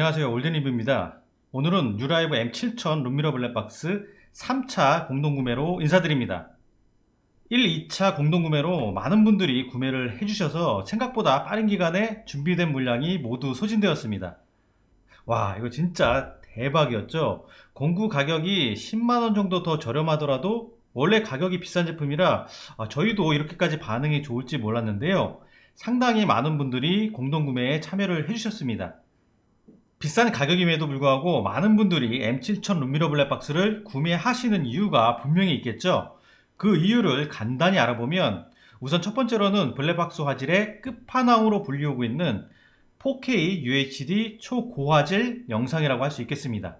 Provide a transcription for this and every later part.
안녕하세요. 올드니브입니다. 오늘은 뉴라이브 M7000 룸미러 블랙박스 3차 공동구매로 인사드립니다. 1, 2차 공동구매로 많은 분들이 구매를 해주셔서 생각보다 빠른 기간에 준비된 물량이 모두 소진되었습니다. 와 이거 진짜 대박이었죠? 공구 가격이 10만원 정도 더 저렴하더라도 원래 가격이 비싼 제품이라 아, 저희도 이렇게까지 반응이 좋을지 몰랐는데요. 상당히 많은 분들이 공동구매에 참여를 해주셨습니다 비싼 가격임에도 불구하고 많은 분들이 M7000 룸미러 블랙박스를 구매하시는 이유가 분명히 있겠죠. 그 이유를 간단히 알아보면 우선 첫 번째로는 블랙박스 화질의 끝판왕으로 불리우고 있는 4K UHD 초고화질 영상이라고 할 수 있겠습니다.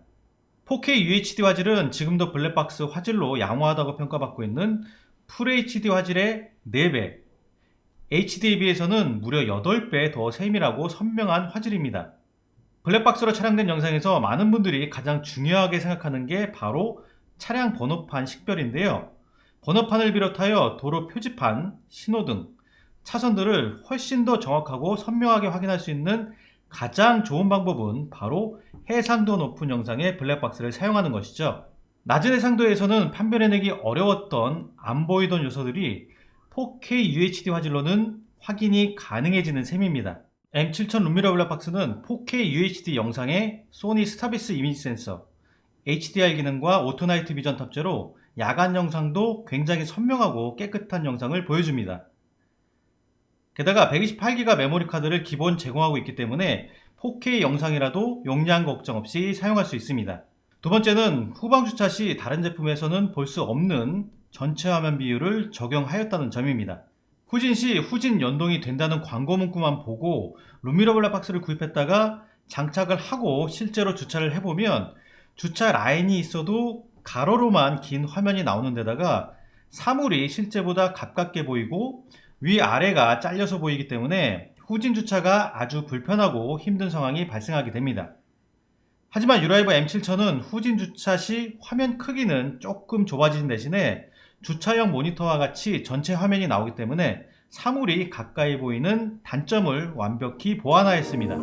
4K UHD 화질은 지금도 블랙박스 화질로 양호하다고 평가받고 있는 FHD 화질의 4배, HD에 비해서는 무려 8배 더 세밀하고 선명한 화질입니다. 블랙박스로 촬영된 영상에서 많은 분들이 가장 중요하게 생각하는 게 바로 차량 번호판 식별인데요. 번호판을 비롯하여 도로 표지판, 신호등, 차선들을 훨씬 더 정확하고 선명하게 확인할 수 있는 가장 좋은 방법은 바로 해상도 높은 영상의 블랙박스를 사용하는 것이죠. 낮은 해상도에서는 판별해내기 어려웠던 안 보이던 요소들이 4K UHD 화질로는 확인이 가능해지는 셈입니다. M7000 룸미러 블랙박스는 4K UHD 영상에 소니 스타비스 이미지 센서, HDR 기능과 오토나이트 비전 탑재로 야간 영상도 굉장히 선명하고 깨끗한 영상을 보여줍니다. 게다가 128기가 메모리 카드를 기본 제공하고 있기 때문에 4K 영상이라도 용량 걱정 없이 사용할 수 있습니다. 두 번째는 후방 주차 시 다른 제품에서는 볼 수 없는 전체 화면 비율을 적용하였다는 점입니다. 후진 시 후진 연동이 된다는 광고 문구만 보고 룸미러 블랙박스를 구입했다가 장착을 하고 실제로 주차를 해보면 주차 라인이 있어도 가로로만 긴 화면이 나오는 데다가 사물이 실제보다 가깝게 보이고 위아래가 잘려서 보이기 때문에 후진 주차가 아주 불편하고 힘든 상황이 발생하게 됩니다. 하지만 유라이버 M7000은 후진 주차 시 화면 크기는 조금 좁아진 대신에 주차형 모니터와 같이 전체 화면이 나오기 때문에 사물이 가까이 보이는 단점을 완벽히 보완하였습니다.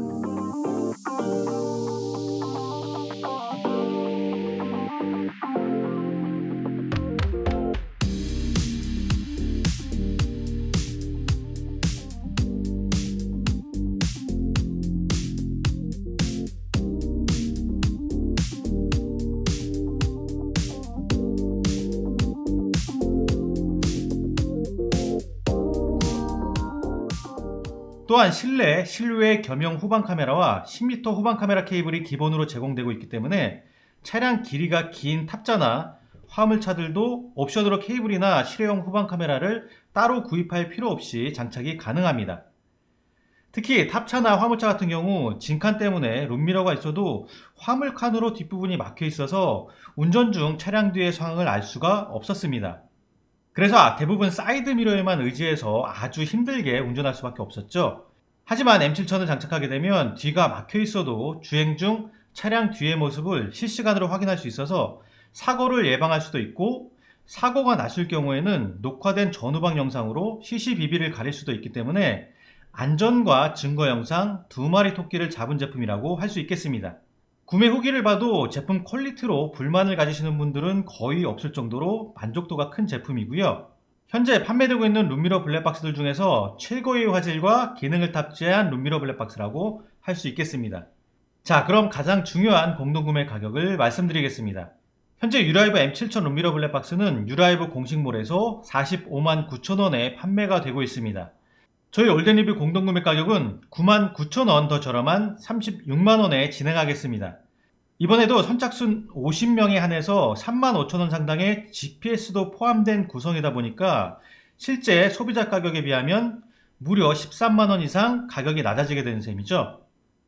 또한 실내, 실외 겸용 후방 카메라와 10m 후방 카메라 케이블이 기본으로 제공되고 있기 때문에 차량 길이가 긴 탑자나 화물차들도 옵션으로 케이블이나 실외용 후방 카메라를 따로 구입할 필요 없이 장착이 가능합니다. 특히 탑차나 화물차 같은 경우 진칸 때문에 룸미러가 있어도 화물칸으로 뒷부분이 막혀 있어서 운전 중 차량 뒤의 상황을 알 수가 없었습니다. 그래서 대부분 사이드 미러에만 의지해서 아주 힘들게 운전할 수밖에 없었죠. 하지만 M7000을 장착하게 되면 뒤가 막혀 있어도 주행 중 차량 뒤의 모습을 실시간으로 확인할 수 있어서 사고를 예방할 수도 있고 사고가 났을 경우에는 녹화된 전후방 영상으로 CCBB를 가릴 수도 있기 때문에 안전과 증거 영상 두 마리 토끼를 잡은 제품이라고 할 수 있겠습니다. 구매 후기를 봐도 제품 퀄리티로 불만을 가지시는 분들은 거의 없을 정도로 만족도가 큰 제품이고요. 현재 판매되고 있는 룸미러 블랙박스들 중에서 최고의 화질과 기능을 탑재한 룸미러 블랙박스라고 할 수 있겠습니다. 자, 그럼 가장 중요한 공동구매 가격을 말씀드리겠습니다. 현재 유라이브 M7000 룸미러 블랙박스는 유라이브 공식몰에서 45만 9천원에 판매가 되고 있습니다. 저희 올덴리뷰 공동구매 가격은 99,000원 더 저렴한 36만원에 진행하겠습니다. 이번에도 선착순 50명에 한해서 35,000원 상당의 GPS도 포함된 구성이다 보니까 실제 소비자 가격에 비하면 무려 13만원 이상 가격이 낮아지게 되는 셈이죠.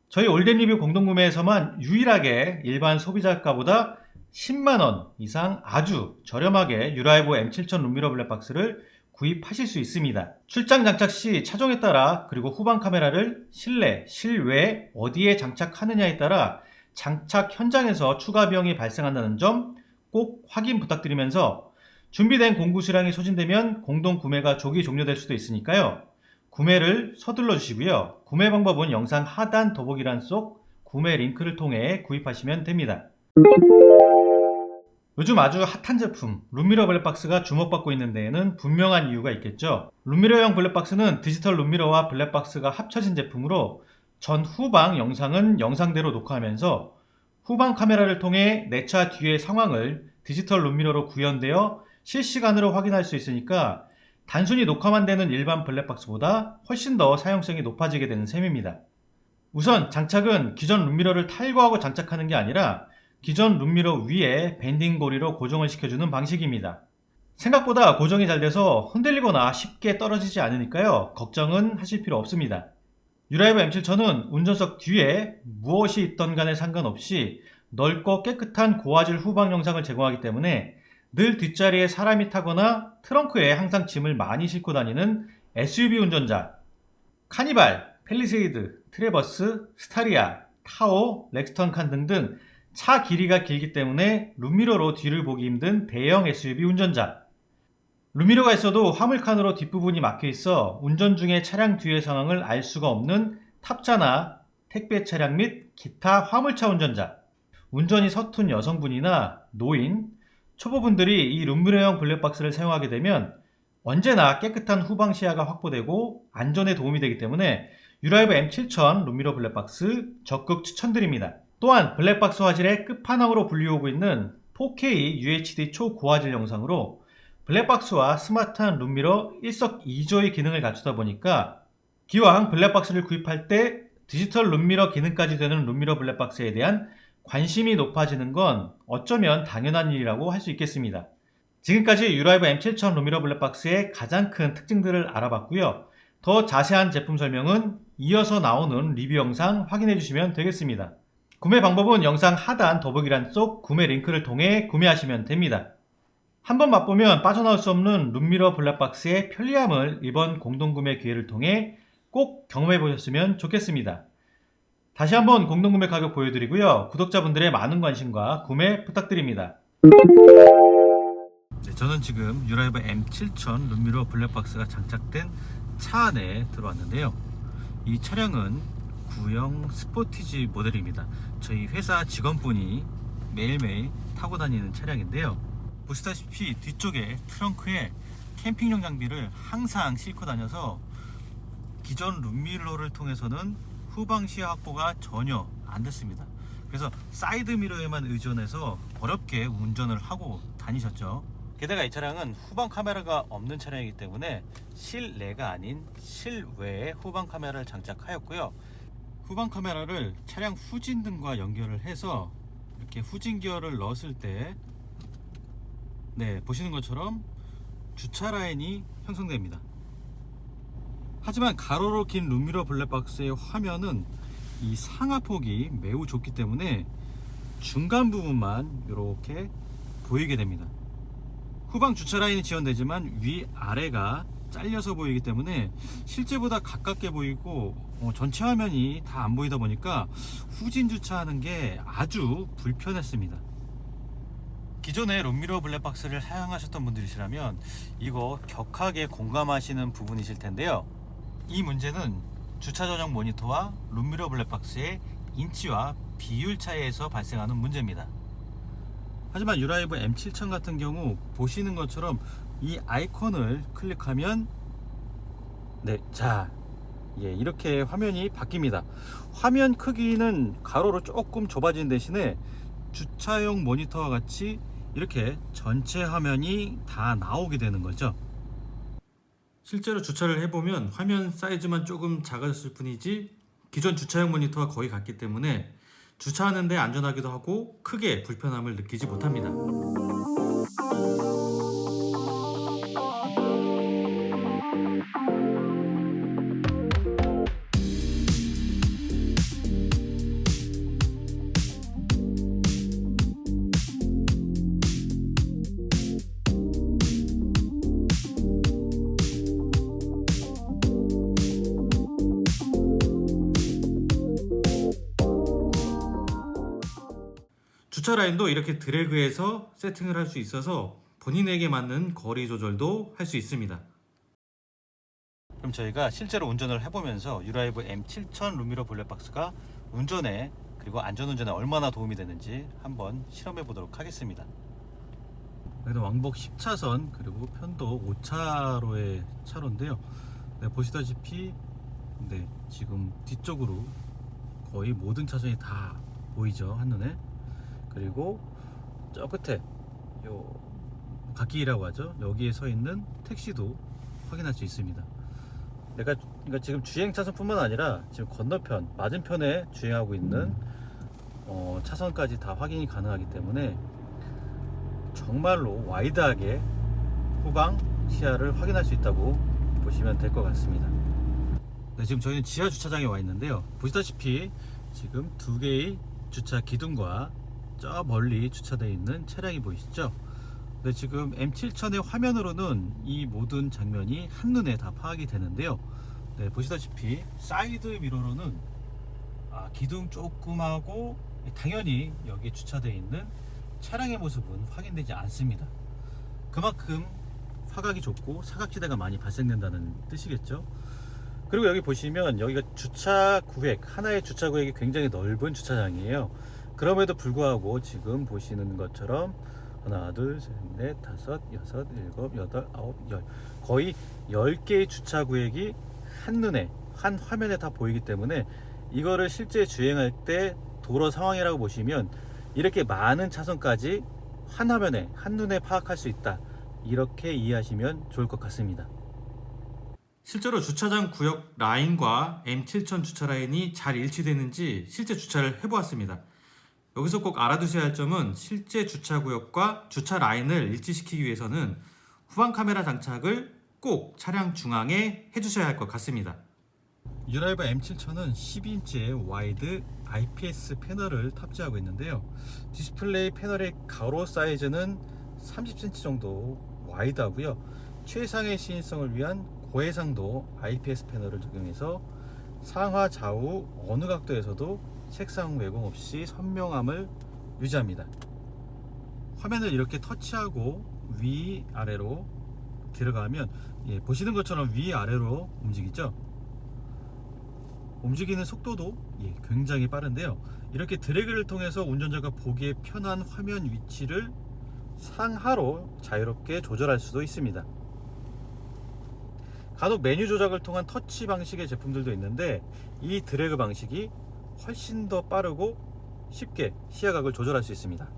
저희 올덴리뷰 공동구매에서만 유일하게 일반 소비자가보다 10만원 이상 아주 저렴하게 유라이브 M7000 룸미러 블랙박스를 구입하실 수 있습니다. 출장 장착 시 차종에 따라 그리고 후방 카메라를 실내, 실외 어디에 장착하느냐에 따라 장착 현장에서 추가 비용이 발생한다는 점 꼭 확인 부탁드리면서 준비된 공구 수량이 소진되면 공동 구매가 조기 종료될 수도 있으니까요. 구매를 서둘러 주시고요. 구매 방법은 영상 하단 더보기란 속 구매 링크를 통해 구입하시면 됩니다. 요즘 아주 핫한 제품 룸미러 블랙박스가 주목받고 있는 데에는 분명한 이유가 있겠죠. 룸미러형 블랙박스는 디지털 룸미러와 블랙박스가 합쳐진 제품으로 전 후방 영상은 영상대로 녹화하면서 후방 카메라를 통해 내 차 뒤의 상황을 디지털 룸미러로 구현되어 실시간으로 확인할 수 있으니까 단순히 녹화만 되는 일반 블랙박스보다 훨씬 더 사용성이 높아지게 되는 셈입니다. 우선 장착은 기존 룸미러를 탈거하고 장착하는 게 아니라 기존 룸미러 위에 밴딩 고리로 고정을 시켜주는 방식입니다. 생각보다 고정이 잘 돼서 흔들리거나 쉽게 떨어지지 않으니까요. 걱정은 하실 필요 없습니다. 유라이브 M7000은 운전석 뒤에 무엇이 있던 간에 상관없이 넓고 깨끗한 고화질 후방 영상을 제공하기 때문에 늘 뒷자리에 사람이 타거나 트렁크에 항상 짐을 많이 싣고 다니는 SUV 운전자, 카니발, 펠리세이드, 트레버스, 스타리아, 타오, 렉스턴 칸 등등 차 길이가 길기 때문에 룸미러로 뒤를 보기 힘든 대형 SUV 운전자. 룸미러가 있어도 화물칸으로 뒷부분이 막혀 있어 운전 중에 차량 뒤의 상황을 알 수가 없는 탑차나 택배 차량 및 기타 화물차 운전자. 운전이 서툰 여성분이나 노인, 초보분들이 이 룸미러형 블랙박스를 사용하게 되면 언제나 깨끗한 후방 시야가 확보되고 안전에 도움이 되기 때문에 유라이브 M7000 룸미러 블랙박스 적극 추천드립니다. 또한 블랙박스 화질의 끝판왕으로 불리우고 있는 4K UHD 초고화질 영상으로 블랙박스와 스마트한 룸미러 일석이조의 기능을 갖추다 보니까 기왕 블랙박스를 구입할 때 디지털 룸미러 기능까지 되는 룸미러 블랙박스에 대한 관심이 높아지는 건 어쩌면 당연한 일이라고 할 수 있겠습니다. 지금까지 유라이브 M7000 룸미러 블랙박스의 가장 큰 특징들을 알아봤고요. 더 자세한 제품 설명은 이어서 나오는 리뷰 영상 확인해 주시면 되겠습니다. 구매 방법은 영상 하단 더보기란 속 구매 링크를 통해 구매하시면 됩니다. 한번 맛보면 빠져나올 수 없는 룸미러 블랙박스의 편리함을 이번 공동구매 기회를 통해 꼭 경험해 보셨으면 좋겠습니다. 다시 한번 공동구매 가격 보여드리고요. 구독자분들의 많은 관심과 구매 부탁드립니다. 네, 저는 지금 유라이브 M7000 룸미러 블랙박스가 장착된 차 안에 들어왔는데요. 이 차량은 구형 스포티지 모델입니다. 저희 회사 직원분이 매일매일 타고 다니는 차량인데요. 보시다시피 뒤쪽에 트렁크에 캠핑용 장비를 항상 싣고 다녀서 기존 룸미러를 통해서는 후방 시야 확보가 전혀 안 됐습니다. 그래서 사이드 미러에만 의존해서 어렵게 운전을 하고 다니셨죠. 게다가 이 차량은 후방 카메라가 없는 차량이기 때문에 실내가 아닌 실외에 후방 카메라를 장착하였고요. 후방 카메라를 차량 후진등과 연결을 해서 이렇게 후진 기어를 넣었을 때 네, 보시는 것처럼 주차 라인이 형성됩니다. 하지만 가로로 긴 룸미러 블랙박스의 화면은 이 상하폭이 매우 좁기 때문에 중간 부분만 이렇게 보이게 됩니다. 후방 주차 라인이 지원되지만 위 아래가 잘려서 보이기 때문에 실제보다 가깝게 보이고 어, 전체 화면이 다 안 보이다 보니까 후진 주차하는 게 아주 불편했습니다. 기존에 룸미러 블랙박스를 사용하셨던 분들이시라면 이거 격하게 공감하시는 부분이실 텐데요. 이 문제는 주차 전용 모니터와 룸미러 블랙박스의 인치와 비율 차이에서 발생하는 문제입니다. 하지만 유라이브 M7000 같은 경우 보시는 것처럼 이 아이콘을 클릭하면 네, 자, 예, 이렇게 화면이 바뀝니다. 화면 크기는 가로로 조금 좁아진 대신에 주차용 모니터와 같이 이렇게 전체 화면이 다 나오게 되는 거죠. 실제로 주차를 해보면 화면 사이즈만 조금 작아졌을 뿐이지 기존 주차용 모니터와 거의 같기 때문에 주차하는데 안전하기도 하고 크게 불편함을 느끼지 못합니다. 주차 라인도 이렇게 드래그해서 세팅을 할 수 있어서 본인에게 맞는 거리 조절도 할 수 있습니다. 그럼 저희가 실제로 운전을 해보면서 유라이브 M7000 루미러 블랙박스가 운전에 그리고 안전운전에 얼마나 도움이 되는지 한번 실험해 보도록 하겠습니다. 여기는 왕복 10차선 그리고 편도 5차로의 차로인데요. 네, 보시다시피 네, 지금 뒤쪽으로 거의 모든 차선이 다 보이죠 한눈에. 그리고 저 끝에 요 갓길이라고 하죠. 여기에 서 있는 택시도 확인할 수 있습니다. 내가 그러니까 지금 주행 차선뿐만 아니라 지금 건너편 맞은편에 주행하고 있는 어, 차선까지 다 확인이 가능하기 때문에 정말로 와이드하게 후방 시야를 확인할 수 있다고 보시면 될 것 같습니다. 네, 지금 저희는 지하 주차장에 와 있는데요. 보시다시피 지금 두 개의 주차 기둥과 저 멀리 주차되어 있는 차량이 보이시죠? 네, 지금 M7000의 화면으로는 이 모든 장면이 한눈에 다 파악이 되는데요. 네, 보시다시피 사이드 미러로는 아, 기둥 조그마고 당연히 여기 주차되어 있는 차량의 모습은 확인되지 않습니다. 그만큼 화각이 좁고 사각지대가 많이 발생된다는 뜻이겠죠. 그리고 여기 보시면 여기가 주차 구획 하나의 주차 구획이 굉장히 넓은 주차장이에요. 그럼에도 불구하고 지금 보시는 것처럼 하나, 둘, 셋, 넷, 다섯, 여섯, 일곱, 여덟, 아홉, 열 거의 10개의 주차 구획이 한눈에 한 화면에 다 보이기 때문에 이거를 실제 주행할 때 도로 상황이라고 보시면 이렇게 많은 차선까지 한 화면에 한눈에 파악할 수 있다. 이렇게 이해하시면 좋을 것 같습니다. 실제로 주차장 구역 라인과 M7000 주차 라인이 잘 일치되는지 실제 주차를 해보았습니다. 여기서 꼭 알아두셔야 할 점은 실제 주차 구역과 주차 라인을 일치시키기 위해서는 후방 카메라 장착을 꼭 차량 중앙에 해주셔야 할 것 같습니다. 유라이버 M7000은 12인치의 와이드 IPS 패널을 탑재하고 있는데요. 디스플레이 패널의 가로 사이즈는 30cm 정도 와이드하고요. 최상의 시인성을 위한 고해상도 IPS 패널을 적용해서 상하 좌우 어느 각도에서도 색상 왜곡 없이 선명함을 유지합니다. 화면을 이렇게 터치하고 위 아래로 들어가면 예, 보시는 것처럼 위 아래로 움직이죠. 움직이는 속도도 예, 굉장히 빠른데요. 이렇게 드래그를 통해서 운전자가 보기에 편한 화면 위치를 상하로 자유롭게 조절할 수도 있습니다. 간혹 메뉴 조작을 통한 터치 방식의 제품들도 있는데 이 드래그 방식이 훨씬 더 빠르고 쉽게 시야각을 조절할 수 있습니다.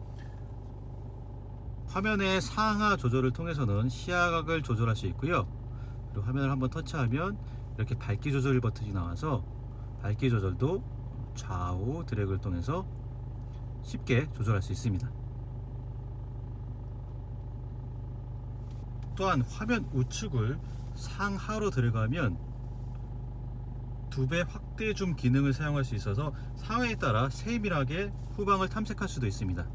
화면의 상하 조절을 통해서는 시야각을 조절할 수 있고요. 그리고 화면을 한번 터치하면 이렇게 밝기 조절 버튼이 나와서 밝기 조절도 좌우 드래그를 통해서 쉽게 조절할 수 있습니다. 또한 화면 우측을 상하로 들어가면 두 배 확대 줌 기능을 사용할 수 있어서 상황에 따라 세밀하게 후방을 탐색할 수도 있습니다.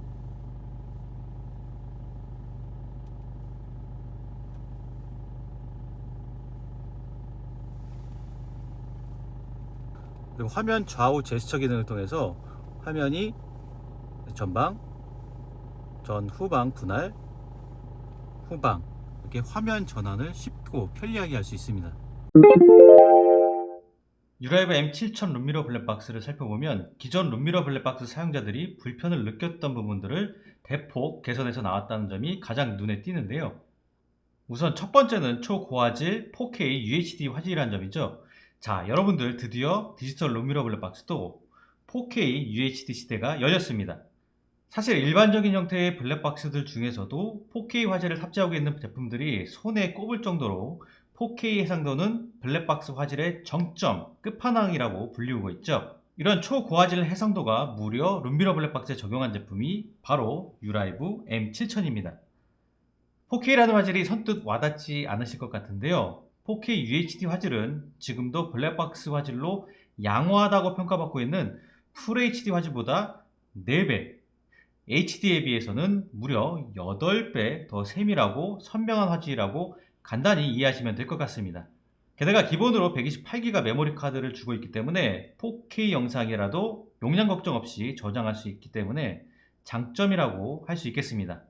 그리고 화면 좌우 제스처 기능을 통해서 화면이 전방, 전 후방 분할, 후방 이렇게 화면 전환을 쉽고 편리하게 할 수 있습니다. 유라이브 M7000 룸미러 블랙박스를 살펴보면 기존 룸미러 블랙박스 사용자들이 불편을 느꼈던 부분들을 대폭 개선해서 나왔다는 점이 가장 눈에 띄는데요. 우선 첫 번째는 초고화질 4K UHD 화질이라는 점이죠. 자, 여러분들 드디어 디지털 룸미러 블랙박스도 4K UHD 시대가 열렸습니다. 사실 일반적인 형태의 블랙박스들 중에서도 4K 화질을 탑재하고 있는 제품들이 손에 꼽을 정도로 4K 해상도는 블랙박스 화질의 정점, 끝판왕이라고 불리우고 있죠. 이런 초고화질 해상도가 무려 룸미러 블랙박스에 적용한 제품이 바로 유라이브 M7000입니다. 4K라는 화질이 선뜻 와닿지 않으실 것 같은데요. 4K UHD 화질은 지금도 블랙박스 화질로 양호하다고 평가받고 있는 FHD 화질보다 4배, HD에 비해서는 무려 8배 더 세밀하고 선명한 화질이라고 간단히 이해하시면 될 것 같습니다. 게다가 기본으로 128기가 메모리 카드를 주고 있기 때문에 4K 영상이라도 용량 걱정 없이 저장할 수 있기 때문에 장점이라고 할 수 있겠습니다.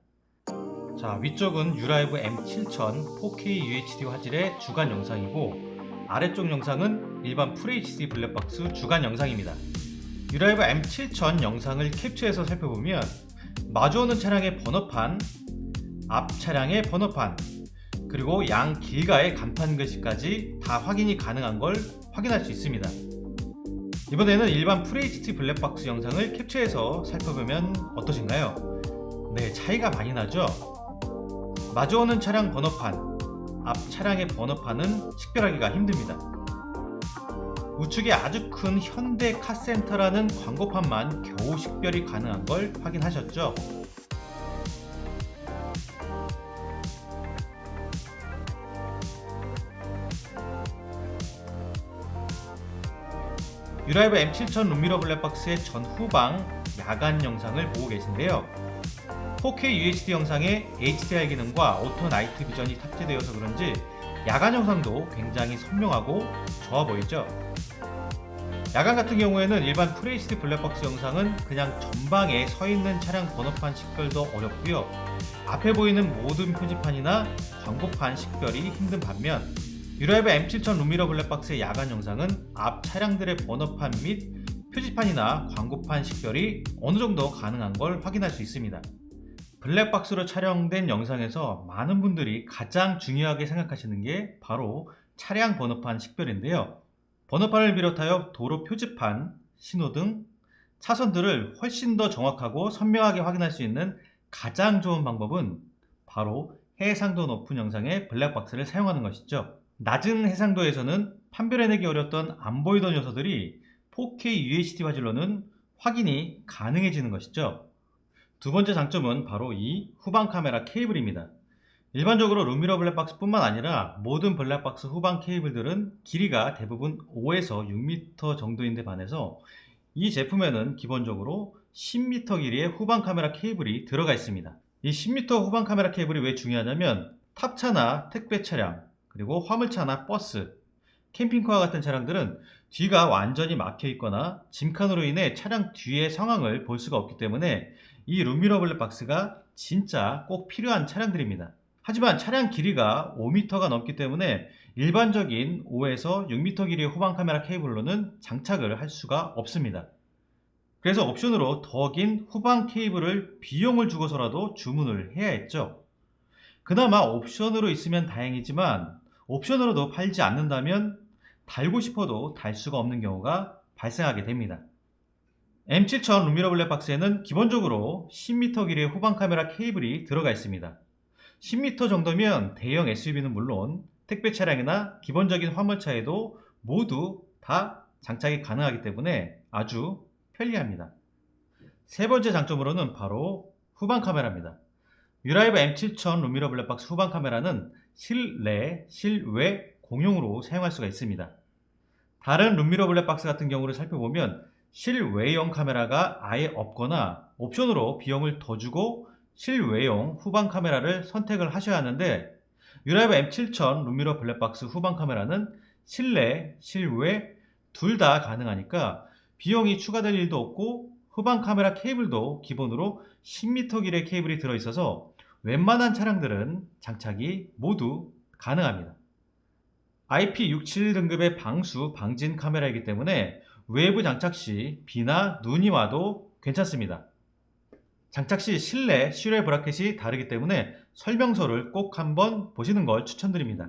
자, 위쪽은 유라이브 M7000 4K UHD 화질의 주간 영상이고 아래쪽 영상은 일반 FHD 블랙박스 주간 영상입니다. 유라이브 M7000 영상을 캡처해서 살펴보면 마주오는 차량의 번호판, 앞 차량의 번호판, 그리고 양 길가의 간판 글씨까지 다 확인이 가능한 걸 확인할 수 있습니다. 이번에는 일반 FHD 블랙박스 영상을 캡처해서 살펴보면 어떠신가요? 네, 차이가 많이 나죠? 마주오는 차량 번호판, 앞 차량의 번호판은 식별하기가 힘듭니다. 우측에 아주 큰 현대 카센터라는 광고판만 겨우 식별이 가능한 걸 확인하셨죠? 유라이브 M7000 룸미러 블랙박스의 전 후방 야간 영상을 보고 계신데요. 4K UHD 영상에 HDR 기능과 오토 나이트 비전이 탑재되어서 그런지 야간 영상도 굉장히 선명하고 좋아 보이죠? 야간 같은 경우에는 일반 FHD 블랙박스 영상은 그냥 전방에 서 있는 차량 번호판 식별도 어렵고요. 앞에 보이는 모든 표지판이나 광고판 식별이 힘든 반면 유라이브 M7000 룸미러 블랙박스의 야간 영상은 앞 차량들의 번호판 및 표지판이나 광고판 식별이 어느 정도 가능한 걸 확인할 수 있습니다. 블랙박스로 촬영된 영상에서 많은 분들이 가장 중요하게 생각하시는 게 바로 차량 번호판 식별인데요. 번호판을 비롯하여 도로 표지판, 신호등, 차선들을 훨씬 더 정확하고 선명하게 확인할 수 있는 가장 좋은 방법은 바로 해상도 높은 영상의 블랙박스를 사용하는 것이죠. 낮은 해상도에서는 판별해내기 어렵던 안 보이던 요소들이 4K UHD 화질로는 확인이 가능해지는 것이죠. 두 번째 장점은 바로 이 후방 카메라 케이블입니다. 일반적으로 룸미러 블랙박스 뿐만 아니라 모든 블랙박스 후방 케이블들은 길이가 대부분 5에서 6m 정도인데 반해서 이 제품에는 기본적으로 10m 길이의 후방 카메라 케이블이 들어가 있습니다. 이 10m 후방 카메라 케이블이 왜 중요하냐면 탑차나 택배 차량, 그리고 화물차나 버스, 캠핑카와 같은 차량들은 뒤가 완전히 막혀 있거나 짐칸으로 인해 차량 뒤의 상황을 볼 수가 없기 때문에 이 룸미러 블랙박스가 진짜 꼭 필요한 차량들입니다. 하지만 차량 길이가 5m가 넘기 때문에 일반적인 5에서 6m 길이의 후방 카메라 케이블로는 장착을 할 수가 없습니다. 그래서 옵션으로 더 긴 후방 케이블을 비용을 주고서라도 주문을 해야 했죠. 그나마 옵션으로 있으면 다행이지만 옵션으로도 팔지 않는다면 달고 싶어도 달 수가 없는 경우가 발생하게 됩니다. M7000 룸미러 블랙박스에는 기본적으로 10m 길이의 후방 카메라 케이블이 들어가 있습니다. 10m 정도면 대형 SUV는 물론 택배 차량이나 기본적인 화물차에도 모두 다 장착이 가능하기 때문에 아주 편리합니다. 세 번째 장점으로는 바로 후방 카메라입니다. 유라이브 M7000 룸미러 블랙박스 후방 카메라는 실내, 실외 공용으로 사용할 수가 있습니다. 다른 룸미러 블랙박스 같은 경우를 살펴보면 실외용 카메라가 아예 없거나 옵션으로 비용을 더 주고 실외용 후방 카메라를 선택을 하셔야 하는데 유라이브 M7000 룸미러 블랙박스 후방 카메라는 실내, 실외 둘 다 가능하니까 비용이 추가될 일도 없고 후방 카메라 케이블도 기본으로 10m 길의 케이블이 들어있어서 웬만한 차량들은 장착이 모두 가능합니다. IP67 등급의 방수 방진 카메라이기 때문에 외부 장착 시 비나 눈이 와도 괜찮습니다. 장착 시 실내 실외 브라켓이 다르기 때문에 설명서를 꼭 한번 보시는 걸 추천드립니다.